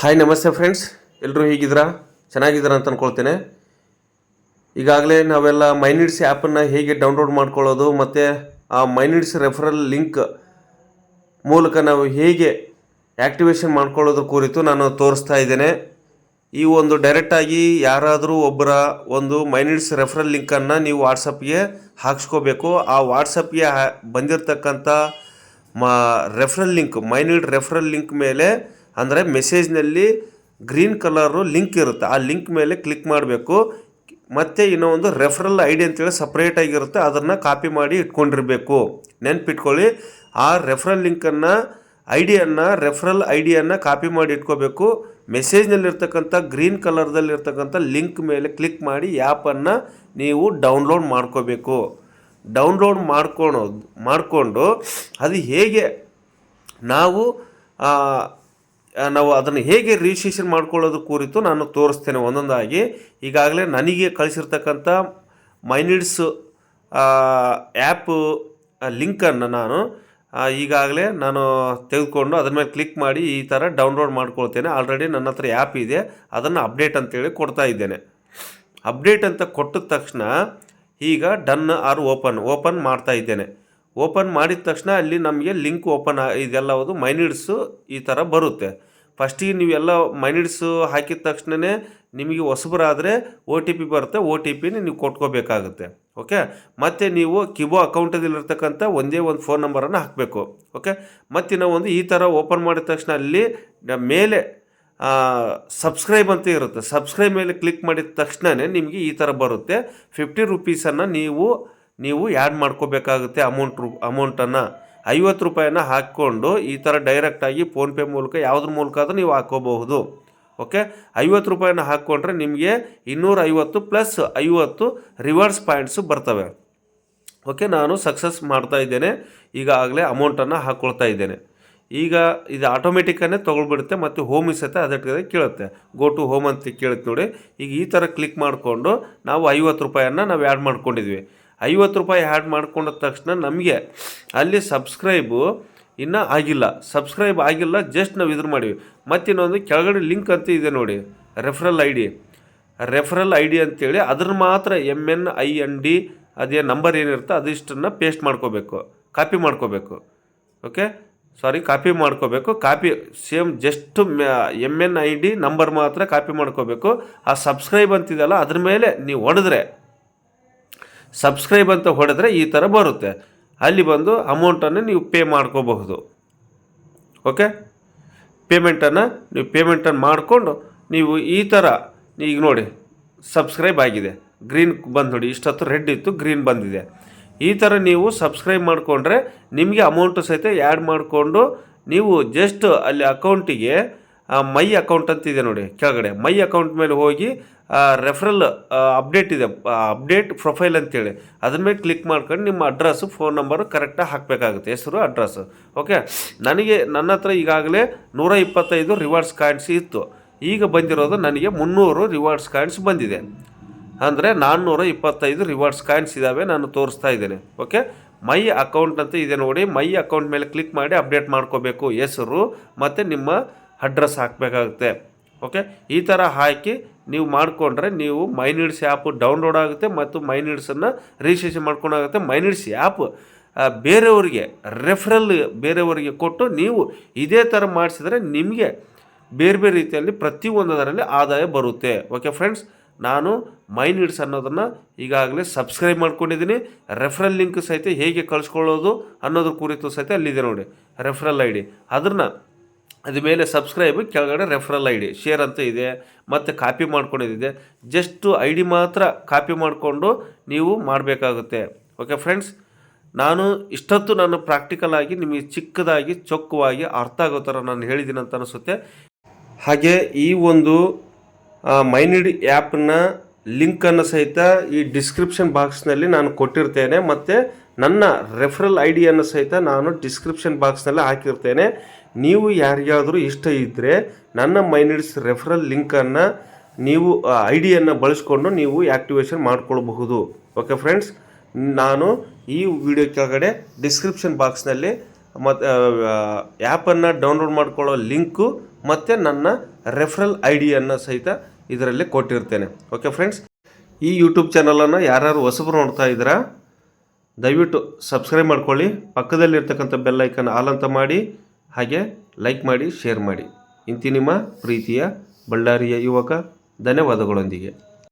Hi ನಮಸ್ತೆ friends ಎಲ್ಲರೂ ಹೇಗಿದ್ದೀರಾ? ಚೆನ್ನಾಗಿದ್ದೀರಾ ಅಂತ ಅಂದ್ಕೊಳ್ತೇನೆ ಈಗಾಗಲೇ ನಾವೆಲ್ಲ ಮೈನಿಡ್ಸ್ ಆ್ಯಪನ್ನು ಹೇಗೆ ಡೌನ್ಲೋಡ್ ಮಾಡ್ಕೊಳ್ಳೋದು ಮತ್ತು ಆ ಮೈನಿಡ್ಸ್ ರೆಫರಲ್ ಲಿಂಕ್ ಮೂಲಕ ನಾವು ಹೇಗೆ ಆ್ಯಕ್ಟಿವೇಷನ್ ಮಾಡ್ಕೊಳ್ಳೋದ್ರ ಕುರಿತು ನಾನು ತೋರಿಸ್ತಾ ಇದ್ದೇನೆ. ಈ ಒಂದು ಡೈರೆಕ್ಟಾಗಿ ಯಾರಾದರೂ ಒಬ್ಬರ ಒಂದು ಮೈನಿಡ್ಸ್ ರೆಫರಲ್ ಲಿಂಕನ್ನು ನೀವು ವಾಟ್ಸಪ್ಗೆ ಹಾಕ್ಸ್ಕೋಬೇಕು. ಆ ವಾಟ್ಸಪ್ಗೆ ಬಂದಿರತಕ್ಕಂಥ ಮ ರೆಫರಲ್ ಲಿಂಕ್ ಮೈನಿಡ್ ರೆಫರಲ್ ಲಿಂಕ್ ಮೇಲೆ ಅಂದರೆ ಮೆಸೇಜ್ನಲ್ಲಿ ಗ್ರೀನ್ ಕಲರು ಲಿಂಕ್ ಇರುತ್ತೆ. ಆ ಲಿಂಕ್ ಮೇಲೆ ಕ್ಲಿಕ್ ಮಾಡಬೇಕು. ಮತ್ತು ಇನ್ನೂ ಒಂದು ರೆಫರಲ್ ಐ ಡಿ ಅಂತೇಳಿ ಸಪ್ರೇಟಾಗಿರುತ್ತೆ ಅದನ್ನು ಕಾಪಿ ಮಾಡಿ ಇಟ್ಕೊಂಡಿರಬೇಕು. ನೆನ್ಪಿಟ್ಕೊಳ್ಳಿ. ಆ ರೆಫರಲ್ ಲಿಂಕನ್ನು ಐ ಡಿಯನ್ನು ರೆಫರಲ್ ಐ ಡಿಯನ್ನು ಕಾಪಿ ಮಾಡಿ ಇಟ್ಕೋಬೇಕು. ಮೆಸೇಜ್ನಲ್ಲಿರ್ತಕ್ಕಂಥ ಗ್ರೀನ್ ಕಲರ್ದಲ್ಲಿರ್ತಕ್ಕಂಥ ಲಿಂಕ್ ಮೇಲೆ ಕ್ಲಿಕ್ ಮಾಡಿ ಆ್ಯಪನ್ನು ನೀವು ಡೌನ್ಲೋಡ್ ಮಾಡ್ಕೋಬೇಕು. ಡೌನ್ಲೋಡ್ ಮಾಡ್ಕೊಳೋದು ಮಾಡಿಕೊಂಡು ಅದು ಹೇಗೆ ನಾವು ನಾವು ಅದನ್ನು ಹೇಗೆ ರಿಜಿಸ್ಟ್ರೇಷನ್ ಮಾಡ್ಕೊಳ್ಳೋದು ಕುರಿತು ನಾನು ತೋರಿಸ್ತೇನೆ ಒಂದೊಂದಾಗಿ. ಈಗಾಗಲೇ ನನಗೆ ಕಳಿಸಿರ್ತಕ್ಕಂಥ ಮೈನಿಡ್ಸ್ ಆ್ಯಪ್ ಲಿಂಕನ್ನು ನಾನು ಈಗಾಗಲೇ ನಾನು ತೆಗೆದುಕೊಂಡು ಅದ್ರ ಮೇಲೆ ಕ್ಲಿಕ್ ಮಾಡಿ ಈ ಥರ ಡೌನ್ಲೋಡ್ ಮಾಡ್ಕೊಳ್ತೇನೆ. ಆಲ್ರೆಡಿ ನನ್ನ ಹತ್ರ ಆ್ಯಪ್ ಇದೆ. ಅದನ್ನು ಅಪ್ಡೇಟ್ ಅಂತೇಳಿ ಕೊಡ್ತಾ ಇದ್ದೇನೆ. ಅಪ್ಡೇಟ್ ಅಂತ ಕೊಟ್ಟ ತಕ್ಷಣ ಈಗ ಡನ್ ಆರ್ ಓಪನ್ ಓಪನ್ ಮಾಡ್ತಾ ಇದ್ದೇನೆ. ಓಪನ್ ಮಾಡಿದ ತಕ್ಷಣ ಅಲ್ಲಿ ನಮಗೆ ಲಿಂಕ್ ಓಪನ್ ಇದೆಲ್ಲವುದು ಮೈನಿಡ್ಸು ಈ ಥರ ಬರುತ್ತೆ. ಫಸ್ಟಿಗೆ ನೀವೆಲ್ಲ ಮೈನಿಡ್ಸು ಹಾಕಿದ ತಕ್ಷಣವೇ ನಿಮಗೆ ಹೊಸಬರಾದರೆ ಒ ಟಿ ಪಿ ಬರುತ್ತೆ. ಒ ಟಿ ಪಿನ ನೀವು ಕೊಟ್ಕೋಬೇಕಾಗುತ್ತೆ. ಓಕೆ ಮತ್ತು ನೀವು ಕಿಬೋ ಅಕೌಂಟಲ್ಲಿರ್ತಕ್ಕಂಥ ಒಂದೇ ಒಂದು ಫೋನ್ ನಂಬರನ್ನು ಹಾಕಬೇಕು. ಓಕೆ ಮತ್ತು ನಾವು ಒಂದು ಈ ಥರ ಓಪನ್ ಮಾಡಿದ ತಕ್ಷಣ ಅಲ್ಲಿ ಮೇಲೆ ಸಬ್ಸ್ಕ್ರೈಬ್ ಅಂತ ಇರುತ್ತೆ. ಸಬ್ಸ್ಕ್ರೈಬ್ ಮೇಲೆ ಕ್ಲಿಕ್ ಮಾಡಿದ ತಕ್ಷಣವೇ ನಿಮಗೆ ಈ ಥರ ಬರುತ್ತೆ. ಫಿಫ್ಟಿ ರುಪೀಸನ್ನು ನೀವು ನೀವು ಆ್ಯಡ್ ಮಾಡ್ಕೋಬೇಕಾಗುತ್ತೆ ಅಮೌಂಟ್ ರು ಅಮೌಂಟನ್ನು ಐವತ್ತು ರೂಪಾಯಿನ ಹಾಕ್ಕೊಂಡು ಈ ಥರ ಡೈರೆಕ್ಟಾಗಿ ಫೋನ್ಪೇ ಮೂಲಕ ಯಾವುದ್ರ ಮೂಲಕ ಆದರೂ ನೀವು ಹಾಕ್ಕೋಬಹುದು ಓಕೆ ಐವತ್ತು ರೂಪಾಯಿನ ಹಾಕ್ಕೊಂಡ್ರೆ ನಿಮಗೆ ಇನ್ನೂರ ಐವತ್ತು ಪ್ಲಸ್ ಐವತ್ತು ರಿವರ್ಸ್ ಪಾಯಿಂಟ್ಸು ಬರ್ತವೆ. ಓಕೆ ನಾನು ಸಕ್ಸಸ್ ಮಾಡ್ತಾ ಇದ್ದೇನೆ. ಈಗಾಗಲೇ ಅಮೌಂಟನ್ನು ಹಾಕ್ಕೊಳ್ತಾ ಇದ್ದೇನೆ. ಈಗ ಇದು ಆಟೋಮೆಟಿಕ್ಕನ್ನೇ ತೊಗೊಳ್ಬಿಡುತ್ತೆ ಮತ್ತು ಹೋಮ್ ಇಸತ್ತೆ ಅದಕ್ಕೆ ಕೇಳುತ್ತೆ. ಗೋ ಟು ಹೋಮ್ ಅಂತ ಕೇಳುತ್ತೆ ನೋಡಿ. ಈಗ ಈ ಥರ ಕ್ಲಿಕ್ ಮಾಡಿಕೊಂಡು ನಾವು ಐವತ್ತು ರೂಪಾಯಿಯನ್ನು ನಾವು ಆ್ಯಡ್ ಮಾಡ್ಕೊಂಡಿದ್ವಿ. ಐವತ್ತು ರೂಪಾಯಿ ಆ್ಯಡ್ ಮಾಡ್ಕೊಂಡ ತಕ್ಷಣ ನಮಗೆ ಅಲ್ಲಿ ಸಬ್ಸ್ಕ್ರೈಬು ಇನ್ನೂ ಆಗಿಲ್ಲ. ಸಬ್ಸ್ಕ್ರೈಬ್ ಆಗಿಲ್ಲ ಜಸ್ಟ್ ನಾವು ಇದ್ರ ಮಾಡಿವಿ. ಮತ್ತು ಇನ್ನೊಂದು ಕೆಳಗಡೆ ಲಿಂಕ್ ಅಂತ ಇದೆ ನೋಡಿ. Referral I D referral I D ಅಂತೇಳಿ ಅದ್ರ ಮಾತ್ರ M N I N D ಅದೇ ನಂಬರ್ ಏನಿರುತ್ತೆ ಅದಿಷ್ಟನ್ನು ಪೇಸ್ಟ್ ಮಾಡ್ಕೋಬೇಕು. ಕಾಪಿ ಮಾಡ್ಕೋಬೇಕು. ಓಕೆ ಸಾರಿ ಕಾಪಿ ಮಾಡ್ಕೋಬೇಕು. Copy same just M N I D number ಮಾತ್ರ ಕಾಪಿ ಮಾಡ್ಕೋಬೇಕು. ಆ ಸಬ್ಸ್ಕ್ರೈಬ್ ಅಂತಿದೆಯಲ್ಲ, ಅದ್ರ ಮೇಲೆ ನೀವು ಹೊಡೆದ್ರೆ ಸಬ್ಸ್ಕ್ರೈಬ್ ಅಂತ ಹೊಡೆದ್ರೆ ಈ ಥರ ಬರುತ್ತೆ. ಅಲ್ಲಿ ಬಂದು ಅಮೌಂಟನ್ನು ನೀವು ಪೇ ಮಾಡ್ಕೋಬಹುದು. ಓಕೆ ಪೇಮೆಂಟನ್ನು ನೀವು ಪೇಮೆಂಟನ್ನು ಮಾಡಿಕೊಂಡು ನೀವು ಈ ಥರ ಈಗ ನೋಡಿ, ಸಬ್ಸ್ಕ್ರೈಬ್ ಆಗಿದೆ. ಗ್ರೀನ್ ಬಂದು ನೋಡಿ, ಇಷ್ಟೊತ್ತು ರೆಡ್ ಇತ್ತು ಗ್ರೀನ್ ಬಂದಿದೆ. ಈ ಥರ ನೀವು ಸಬ್ಸ್ಕ್ರೈಬ್ ಮಾಡಿಕೊಂಡ್ರೆ ನಿಮಗೆ ಅಮೌಂಟು ಸಹಿತ ಆ್ಯಡ್ ಮಾಡಿಕೊಂಡು ನೀವು ಜಸ್ಟ್ ಅಲ್ಲಿ ಅಕೌಂಟಿಗೆ ಮೈ ಅಕೌಂಟ್ ಅಂತಿದೆ ನೋಡಿ, ಕೆಳಗಡೆ. ಮೈ ಅಕೌಂಟ್ ಮೇಲೆ ಹೋಗಿ ರೆಫರಲ್ ಅಪ್ಡೇಟ್ ಇದೆ. ಅಪ್ಡೇಟ್ ಪ್ರೊಫೈಲ್ ಅಂತೇಳಿ. ಅದನ್ನ ಮೇಲೆ ಕ್ಲಿಕ್ ಮಾಡ್ಕೊಂಡು ನಿಮ್ಮ ಅಡ್ರೆಸ್ಸು ಫೋನ್ ನಂಬರು ಕರೆಕ್ಟಾಗಿ ಹಾಕಬೇಕಾಗುತ್ತೆ. ಹೆಸರು ಅಡ್ರೆಸ್ ಓಕೆ ನನಗೆ, ನನ್ನ ಹತ್ರ ಈಗಾಗಲೇ ನೂರ ಇಪ್ಪತ್ತೈದು ರಿವಾರ್ಡ್ಸ್ ಕಾಯಿನ್ಸ್ ಇತ್ತು. ಈಗ ಬಂದಿರೋದು ನನಗೆ ಮುನ್ನೂರು ರಿವಾರ್ಡ್ಸ್ ಕಾಯಿನ್ಸ್ ಬಂದಿದೆ. ಅಂದರೆ ನಾನ್ನೂರ ಇಪ್ಪತ್ತೈದು ರಿವಾರ್ಡ್ಸ್ ಕಾಯಿನ್ಸ್ ಇದ್ದಾವೆ ನಾನು ತೋರಿಸ್ತಾ ಇದ್ದೇನೆ. ಓಕೆ ಮೈ ಅಕೌಂಟ್ ಅಂತ ಇದೆ ನೋಡಿ. ಮೈ ಅಕೌಂಟ್ ಮೇಲೆ ಕ್ಲಿಕ್ ಮಾಡಿ ಅಪ್ಡೇಟ್ ಮಾಡ್ಕೋಬೇಕು. ಹೆಸರು ಮತ್ತು ನಿಮ್ಮ ಅಡ್ರೆಸ್ ಹಾಕಬೇಕಾಗುತ್ತೆ. ಓಕೆ ಈ ಥರ ಹಾಕಿ ನೀವು ಮಾಡಿಕೊಂಡ್ರೆ ನೀವು ಮೈನಿಡ್ಸ್ ಆ್ಯಪ್ ಡೌನ್ಲೋಡ್ ಆಗುತ್ತೆ ಮತ್ತು ಮೈನಿಡ್ಸನ್ನು ರಿಜಿಸ್ಟ್ರೇಷನ್ ಮಾಡ್ಕೊಂಡಾಗುತ್ತೆ ಮೈನಿಡ್ಸ್ ಆ್ಯಪ್ ಬೇರೆಯವರಿಗೆ ರೆಫರಲ್ ಬೇರೆಯವರಿಗೆ ಕೊಟ್ಟು ನೀವು ಇದೇ ಥರ ಮಾಡಿಸಿದರೆ ನಿಮಗೆ ಬೇರೆ ಬೇರೆ ರೀತಿಯಲ್ಲಿ ಪ್ರತಿಯೊಂದರಲ್ಲಿ ಆದಾಯ ಬರುತ್ತೆ. ಓಕೆ ಫ್ರೆಂಡ್ಸ್ ನಾನು ಮೈ ನೀಡ್ಸ್ ಅನ್ನೋದನ್ನು ಈಗಾಗಲೇ ಸಬ್ಸ್ಕ್ರೈಬ್ ಮಾಡ್ಕೊಂಡಿದ್ದೀನಿ. ರೆಫರಲ್ ಲಿಂಕ್ ಸಹಿತ ಹೇಗೆ ಕಳಿಸ್ಕೊಳ್ಳೋದು ಅನ್ನೋದ್ರ ಕುರಿತು ಸಹಿತ ಅಲ್ಲಿದೆ ನೋಡಿ. ರೆಫರಲ್ ಐ ಡಿ ಅದನ್ನು ಅದ ಮೇಲೆ ಸಬ್ಸ್ಕ್ರೈಬ್ ಕೆಳಗಡೆ ರೆಫರಲ್ ಐ ಡಿ ಶೇರ್ ಅಂತ ಇದೆ. ಮತ್ತು ಕಾಪಿ ಮಾಡ್ಕೊಂಡಿದ್ದಿದೆ. ಜಸ್ಟು ಐ ಡಿ ಮಾತ್ರ ಕಾಪಿ ಮಾಡಿಕೊಂಡು ನೀವು ಮಾಡಬೇಕಾಗುತ್ತೆ. ಓಕೆ ಫ್ರೆಂಡ್ಸ್ ನಾನು ಇಷ್ಟೊತ್ತು ನಾನು ಪ್ರಾಕ್ಟಿಕಲ್ ಆಗಿ, ನಿಮಗೆ ಚಿಕ್ಕದಾಗಿ, ಚೊಕ್ಕವಾಗಿ ಅರ್ಥ ಆಗೋ ಥರ ನಾನು ಹೇಳಿದ್ದೀನಿ ಅಂತ ಅನಿಸುತ್ತೆ. ಹಾಗೆ ಈ ಒಂದು ಮೈನಿಡ್ ಆ್ಯಪ್ನ ಲಿಂಕನ್ನು ಸಹಿತ ಈ ಡಿಸ್ಕ್ರಿಪ್ಷನ್ ಬಾಕ್ಸ್ನಲ್ಲಿ ನಾನು ಕೊಟ್ಟಿರ್ತೇನೆ. ಮತ್ತು ನನ್ನ ರೆಫರಲ್ ಐ ಡಿಯನ್ನು ಸಹಿತ ನಾನು ಡಿಸ್ಕ್ರಿಪ್ಷನ್ ಬಾಕ್ಸ್ನಲ್ಲಿ ಹಾಕಿರ್ತೇನೆ. ನೀವು ಯಾರಿಗಾದರೂ ಇಷ್ಟ ಇದ್ದರೆ ನನ್ನ ಮೈನಿಡ್ಸ್ ರೆಫರಲ್ ಲಿಂಕನ್ನು ನೀವು ಐ ಡಿಯನ್ನು ಬಳಸ್ಕೊಂಡು ನೀವು ಆ್ಯಕ್ಟಿವೇಶನ್ ಮಾಡಿಕೊಳ್ಬಹುದು. ಓಕೆ ಫ್ರೆಂಡ್ಸ್ ನಾನು ಈ ವಿಡಿಯೋ ಕೆಳಗಡೆ ಡಿಸ್ಕ್ರಿಪ್ಷನ್ ಬಾಕ್ಸ್ನಲ್ಲಿ ಮತ್ತು ಆ್ಯಪನ್ನು ಡೌನ್ಲೋಡ್ ಮಾಡಿಕೊಳ್ಳೋ ಲಿಂಕು ಮತ್ತು ನನ್ನ ರೆಫರಲ್ ಐ ಡಿಯನ್ನು ಸಹಿತ ಇದರಲ್ಲಿ ಕೊಟ್ಟಿರ್ತೇನೆ. ಓಕೆ ಫ್ರೆಂಡ್ಸ್ ಈ ಯೂಟ್ಯೂಬ್ ಚಾನಲನ್ನು ಯಾರ್ಯಾರು ಹೊಸಬರು ನೋಡ್ತಾ ಇದ್ದೀರಾ? ದಯವಿಟ್ಟು ಸಬ್ಸ್ಕ್ರೈಬ್ ಮಾಡ್ಕೊಳ್ಳಿ, ಪಕ್ಕದಲ್ಲಿರ್ತಕ್ಕಂಥ ಬೆಲ್ಲೈಕನ್ ಆಲ್ ಅಂತ ಮಾಡಿ, ಹಾಗೆ ಲೈಕ್ ಮಾಡಿ ಶೇರ್ ಮಾಡಿ. ಇಂತಿ ನಿಮ್ಮ ಪ್ರೀತಿಯ ಬಳ್ಳಾರಿಯ ಯುವಕ, ಧನ್ಯವಾದಗಳೊಂದಿಗೆ.